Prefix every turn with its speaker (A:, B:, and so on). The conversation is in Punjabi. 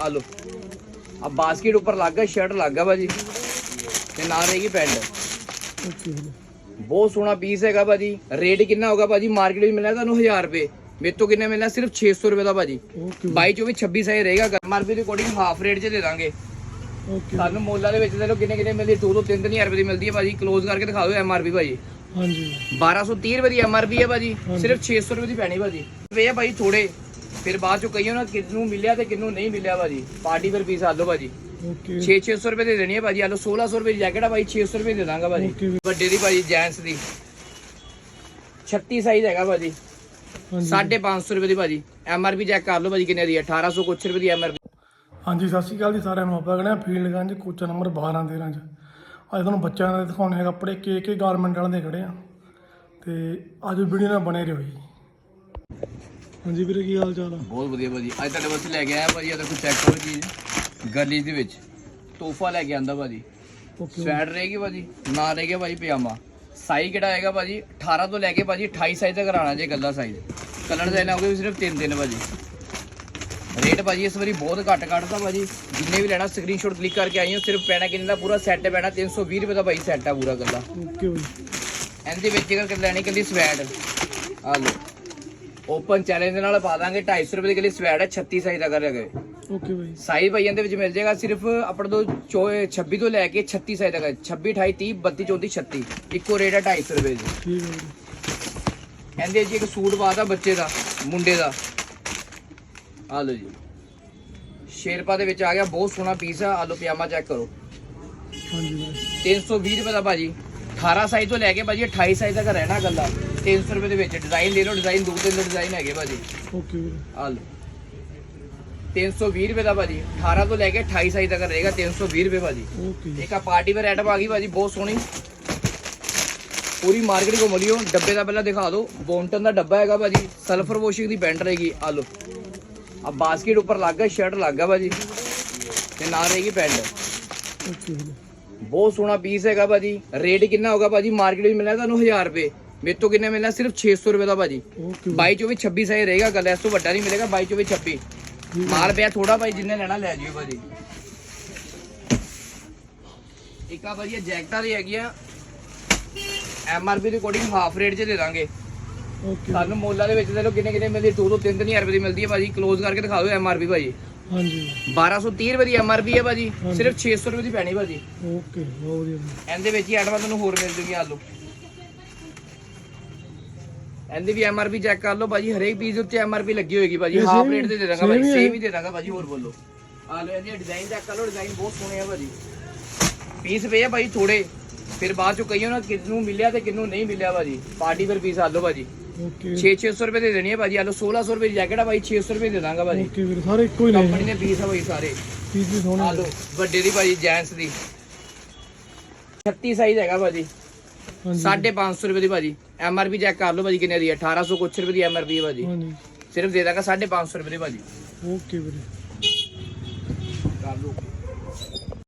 A: ਆ ਲੋ ਆ ਬਾਸਕਟ ਉੱਪਰ ਲੱਗ ਗਿਆ ਸ਼ਰਟ ਲੱਗ ਗਿਆ ਭਾਜੀ। ਤੇ ਨਾਲ ਰਹੇਗੀ ਪੈਂਟ। ਬਹੁਤ ਸੋਹਣਾ ਪੀਸ ਹੈਗਾ ਭਾਜੀ। ਰੇਟ ਕਿੰਨਾ ਹੋਗਾ ਭਾਜੀ? ਮਾਰਕੀਟ ਵਿੱਚ ਮਿਲਣਾ ਤੁਹਾਨੂੰ 1000 ਰੁਪਏ। ਮੇਰੇ ਤੋਂ ਕਿੰਨੇ ਮਿਲਣਾ ਸਿਰਫ 600 ਰੁਪਏ ਦਾ ਭਾਜੀ।
B: ਓਕੇ
A: 22 24 26 ਸਾਈਜ਼ ਰਹੇਗਾ ਐਮਆਰਪੀ ਦੇ ਅਕੋਰਡਿੰਗ ਹਾਫ ਰੇਟ 'ਚ ਦੇ ਦਾਂਗੇ। ਸਾਨੂੰ ਮੋਲਾਂ ਦੇ ਵਿੱਚ ਦੇ ਲੋ ਕਿੰਨੇ ਕਿੰਨੇ ਮਿਲਦੀ? 2 ਤੋਂ 3 ਹਜ਼ਾਰ ਰੁਪਏ ਦੀ ਮਿਲਦੀ ਹੈ ਭਾਜੀ। ਕਲੋਜ਼ ਕਰਕੇ ਦਿਖਾ ਦਿਓ ਐਮਆਰਪੀ ਭਾਜੀ।
B: ਹਾਂਜੀ।
A: 1230 ਰੁਪਏ ਦੀ ਐਮਆਰਪੀ ਹੈ ਭਾਜੀ। ਸਿਰਫ 600 ਰੁਪਏ ਦੀ ਪੈਣੀ ਭਾਜੀ। ਵੇ ਆ ਭਾਜੀ ਥੋੜੇ ਫਿਰ ਬਾਅਦ ਚੋਂ ਕਹੀਓ ਨਾ ਕਿੰਨੂੰ ਮਿਲਿਆ ਤੇ ਕਿੰਨੂੰ ਨਹੀਂ ਮਿਲਿਆ ਭਾਜੀ। ਪਾਰਟੀ ਫਿਰ ਪੀਸ ਆ ਲਓ ਭਾਜੀ।
B: ਓਕੇ।
A: 6 600 ਰੁਪਏ ਦੇ ਦੇਣੀ ਹੈ ਭਾਜੀ। ਆ ਲਓ 1600 ਰੁਪਏ ਦੀ ਜੈਕਟ ਆ ਭਾਜੀ 600 ਰੁਪਏ ਦੇ ਦਾਂਗਾ ਭਾਜੀ। ਵੱਡੇ ਦੀ ਭਾਜੀ ਜੈਂਟਸ ਦੀ। 36 ਸਾਈਜ਼ ਹੈਗਾ ਭਾਜੀ।
B: ਹਾਂਜੀ।
A: 550 ਰੁਪਏ ਦੀ ਭਾਜੀ। ਐਮਆਰਪੀ ਚੈੱਕ ਕਰ ਲਓ ਭਾਜੀ ਕਿੰਨੇ ਦੀ ਹੈ 1800 ਕੁਛ ਰੁਪਏ ਦੀ ਐਮਆਰਪੀ
B: ਹਾਂਜੀ ਸਤਿ ਸ਼੍ਰੀ ਅਕਾਲ ਜੀ ਸਾਰਿਆਂ ਨੂੰ। ਆਪਾਂ ਕਹਿੰਦੇ ਫੀਲਡ ਗੰਜ ਕੋਚਾ ਨੰਬਰ 12 13 ਚ। ਅੱਜ ਤੁਹਾਨੂੰ ਬੱਚਿਆਂ ਦੇ ਦਿਖਾਉਣੇ ਕੱਪੜੇ ਕੇ ਕੇ ਗਾਰਮੈਂਟ ਵਾਲਿਆਂ ਦੇ ਖੜੇ ਆ। ਤੇ ਅੱਜ ਵੀਡੀਓ ਨਾਲ ਬਣੇ ਰਹੋ ਜੀ। ਹਾਂਜੀ ਵੀਰੇ ਕੀ ਹਾਲ ਚਾਲ ਆ?
A: ਬਹੁਤ ਵਧੀਆ ਭਾਜੀ ਅੱਜ ਤੁਹਾਡੇ ਵਾਸਤੇ ਲੈ ਕੇ ਆਇਆ ਭਾਜੀ ਇਹ ਦੇਖੋ ਚੈੱਕ ਕਰੋ ਚੀਜ਼ ਗਰਲੀ ਦੇ ਵਿੱਚ। ਤੋਹਫਾ ਲੈ ਕੇ ਆਂਦਾ ਭਾਜੀ।
B: ਓਕੇ
A: ਸਵੈਟ ਰਹੇਗੀ ਭਾਜੀ ਨਾ ਰਹੇਗਾ ਭਾਜੀ ਪਜਾਮਾ। ਸਾਈ ਕਿਹੜਾ ਆਏਗਾ ਭਾਜੀ? 18 ਤੋਂ ਲੈ ਕੇ ਭਾਜੀ 28 ਸਾਈਜ਼ ਤੱਕ ਆਣਾ ਜੇ ਗੱਲਾ ਸਾਈਜ਼ ਕਲਰ ਦਾ ਇਹਨਾਂ ਹੋਗੇ ਸਿਰਫ 3 ਦਿਨ ਭਾਜੀ। ਰੇਟ ਭਾਜੀ ਇਸ ਵਾਰੀ ਬਹੁਤ ਘੱਟ ਕੱਢਦਾ ਭਾਜੀ। ਜਿੰਨੇ ਵੀ ਲੈਣਾ ਸਕਰੀਨਸ਼ਾਟ ਕਲਿੱਕ ਕਰਕੇ ਆਈਓ ਸਿਰਫ ਪੈਣਾ ਕਿੰਨੇ ਦਾ? ਪੂਰਾ ਸੈੱਟ ਪੈਣਾ 320 ਰੁਪਏ ਦਾ ਭਾਈ ਸੈੱਟ ਆ ਪੂਰਾ ਗੱਲਾ
B: ਓਕੇ ਬਈ
A: ਇਹਦੇ ਵਿੱਚ ਅਗਰ ਲੈਣੀ ਕੱਲੀ ਸਵੈਟ ਆ ਲਓ। ਓਪਨ ਚੈਲੰਜ ਨਾਲ ਪਾ ਦਾਂਗੇ 250 ਰੁਪਏ ਦੀ ਕੱਲੀ ਸਵੈਟ ਹੈ 36 ਸਾਈਜ਼ ਦਾ ਕਰ ਹੈਗੇ
B: ਓਕੇ ਬਈ।
A: ਸਾਈ ਭਾਈਆਂ ਦੇ ਵਿੱਚ ਮਿਲ ਜਾਏਗਾ ਸਿਰਫ ਆਪਣੇ ਤੋਂ ਚੋ- 26 ਤੋਂ ਲੈ ਕੇ 36 ਸਾਈਜ਼ ਤੱਕ। ਹੈ। 26 28 30 32 34 36 ਇੱਕੋ ਰੇਟ ਹੈ 250 ਰੁਪਏ ਦੀ।
B: ਠੀਕ ਹੈ
A: ਇਹਦੇ ਜੀ ਇੱਕ ਸੂਟ ਪਾਤਾ ਬੱਚੇ ਦਾ ਮੁੰਡੇ ਦਾ। ਆ ਲਓ ਜੀ। ਸ਼ੇਰਪਾ ਦੇ ਵਿੱਚ ਆ ਗਿਆ ਬਹੁਤ ਸੋਹਣਾ ਪੀਸ ਆ। ਆ ਲਓ ਪਜਾਮਾ ਚੈੱਕ ਕਰੋ।
B: ਹਾਂਜੀ ਵੀਰੇ
A: 320 ਰੁਪਏ ਦਾ ਭਾਜੀ। 18 ਸਾਈਜ਼ ਤੋਂ ਲੈ ਕੇ ਭਾਜੀ 28 ਸਾਈਜ਼ ਤੱਕ ਰਹਿਣਾ ਗੱਲਾ 300 ਰੁਪਏ ਦੇ ਵਿੱਚ ਡਿਜ਼ਾਈਨ ਲੈ ਲਓ ਡਿਜ਼ਾਈਨ ਦੋ ਤਿੰਨ ਡਿਜ਼ਾਈਨ ਹੈਗੇ ਭਾਜੀ।
B: ਓਕੇ ਵੀਰੇ
A: ਆ ਲਓ 320 ਰੁਪਏ ਦਾ ਭਾਜੀ 18 ਤੋਂ ਲੈ ਕੇ 28 ਸਾਈਜ਼ ਤੱਕ ਰਹੇਗਾ 320 ਰੁਪਏ ਭਾਜੀ।
B: ਓਕੇ
A: ਇੱਕ ਆ ਪਾਰਟੀ ਵੇਅਰ ਆਈਟਮ ਆ ਗਈ ਭਾਜੀ ਬਹੁਤ ਸੋਹਣੀ। ਪੂਰੀ ਮਾਰਕੀਟ ਘੁੰਮ ਲਿਓ ਡੱਬੇ ਦਾ ਪਹਿਲਾਂ ਦਿਖਾ ਦਿਓ। ਬੌਂਟਨ ਦਾ ਡੱਬਾ ਹੈਗਾ ਭਾਜੀ ਸਲਫਰ ਵਾਸ਼ਿੰਗ ਦੀ ਪੈਂਟ ਰਹੇਗੀ ਆ ਲਓ। ਆ ਬਾਸਕਟ ਉੱਪਰ ਲੱਗ ਸ਼ਰਟ ਲੱਗ ਭਾਜੀ। ਤੇ ਨਾਲ ਰਹੇਗੀ ਪੈਂਟ
B: ਓਕੇ
A: ਬਹੁਤ ਸੋਹਣਾ ਪੀਸ ਹੈਗਾ ਭਾਜੀ। ਰੇਟ ਕਿੰਨਾ ਹੋਗਾ ਭਾਜੀ? ਮਾਰਕੀਟ ਵਿੱਚ ਮਿਲਣਾ ਤੁਹਾਨੂੰ 1000 ਰੁਪਏ। ਮੇਰੇ ਤੋਂ ਕਿੰਨੇ ਮਿਲਣਾ? ਸਿਰਫ 600 ਰੁਪਏ ਦਾ ਭਾਜੀ।
B: ਓਕੇ
A: 22 24 26 ਸਾਈਜ਼ ਰਹੇਗਾ ਗੱਲ ਇਸ ਤੋਂ ਵੱਡਾ ਨਹੀਂ ਮਿਲੇਗਾ 22 24 26 ਮਾਲ ਪਿਆ ਥੋੜਾ ਭਾਈ ਜਿੰਨੇ ਲੈਣਾ ਲੈ ਜਿਓ ਭਾਜੀ। ਇੱਕ ਆ ਭਾਜੀ ਜੈਕਟਾਂ ਦੀ ਹੈਗੀਆਂ ਐਮਆਰਪੀ ਦੇ ਅਕੋਰਡਿੰਗ ਹਾਫ ਰੇਟ 'ਚ ਦੇ ਦਾਂਗੇ।
B: ਓਕੇ
A: ਸਾਨੂੰ ਮੋਲਾਂ ਦੇ ਵਿੱਚ ਦੇ ਲੋ ਕਿੰਨੇ ਕਿੰਨੇ ਮਿਲਦੀ 2 ਤੋਂ 3000 ਰੁਪਏ ਦੀ ਮਿਲਦੀ ਹੈ ਭਾਜੀ। ਕਲੋਜ਼ ਕਰਕੇ ਦਿਖਾ ਦਿਓ ਐਮਆਰਪੀ ਭਾਜੀ।
B: ਹਾਂਜੀ।
A: 1230 ਰੁਪਏ ਦੀ ਐਮਆਰਪੀ ਹੈ ਭਾਜੀ।
B: ਹਾਂਜੀ।
A: ਸਿਰਫ 600 ਰੁਪਏ ਦੀ ਪੈਣੀ ਭਾਜੀ।
B: ਓਕੇ ਬਹੁਤ ਵਧੀਆ।
A: ਇਹਦੇ ਵਿੱਚ ਹੀ ਐਡਵਾਂਸ ਤੁਹਾਨੂੰ ਹੋਰ ਮਿਲ ਜੂਗੀ ਆਲੂ। ਇਹਦੀ ਵੀ ਐਮਆਰਪੀ ਚੈੱਕ ਕਰ ਲਓ ਭਾਜੀ। ਹਰੇਕ ਪੀਸ ਉੱਤੇ ਐਮਆਰਪੀ ਲੱਗੀ ਹੋਏਗੀ ਭਾਜੀ।
B: ਇਹ
A: ਹਾਫ
B: same
A: ਰੇਟ ਤੇ ਦੇ ਦਾਂਗਾ
B: same
A: ਭਾਜੀ।
B: ਹੀ ਹੈ।
A: ਸੇਮ ਹੀ ਦੇ ਦਾਂਗਾ ਭਾਜੀ ਹੋਰ ਬੋਲੋ। ਆ ਲਓ ਇਹਦੀ ਡਿਜ਼ਾਈਨ ਚੈੱਕ ਕਰ ਲਓ। ਡਿਜ਼ਾਈਨ ਬਹੁਤ ਸੋਹਣੇ ਆ ਭਾਜੀ। ਪੀਸ ਪਏ ਆ ਭਾਜੀ ਥੋੜੇ ਫਿਰ ਬਾਅਦ ਚੋਂ ਕਹੀਓ ਨਾ ਕਿੰਨੂੰ ਮਿਲਿਆ ਤੇ ਕਿੰਨੂੰ ਨਹੀਂ ਮਿਲਿਆ ਭਾਜੀ। ਪਾਰਟੀ ਫਿਰ ਪੀਸ ਆ ਲਓ ਭਾਜੀ।
B: ਓਕੇ।
A: 6-600 ਰੁਪਏ ਦੇ ਦੇਣੀ ਹੈ ਭਾਜੀ। ਆ ਲਓ 1600 ਰੁਪਏ ਦੀ ਜੈਕਟ ਆ ਭਾਜੀ 600 ਰੁਪਏ ਦੇ ਦਾਂਗਾ ਭਾਜੀ।
B: ਓਕੇ ਵੀਰੇ ਸਾਰੇ ਇੱਕੋ ਹੀ ਨੇ।
A: ਕੰਪਨੀ ਦੇ ਪੀਸ ਆ ਭਾਜੀ ਸਾਰੇ।
B: ਪੀਸ ਵੀ
A: ਆ
B: ਸੋਹਣੇ
A: ਲਓ ਵੱਡੇ ਦੀ ਭਾਜੀ ਜੈਂਟਸ ਦੀ। 36 ਸਾਈਜ਼ ਹੈਗਾ ਭਾਜੀ।
B: ਹਾਂਜੀ।
A: 550 ਰੁਪਏ ਦੀ ਭਾਜੀ। ਐਮਆਰਪੀ ਚੈੱਕ ਕਰ ਲਓ ਭਾਜੀ ਕਿੰਨੇ ਦੀ ਹੈ 1800 ਕੁਛ ਰੁਪਏ ਦੀ ਐਮਆਰਪੀ ਹੈ ਭਾਜੀ।
B: ਹਾਂਜੀ।
A: ਸਿਰਫ ਦੇ ਦਾਂਗਾ 550 ਰੁਪਏ ਦੀ ਭਾਜੀ।
B: ਓਕੇ ਵੀਰੇ।
A: ਕਰ ਲਓ।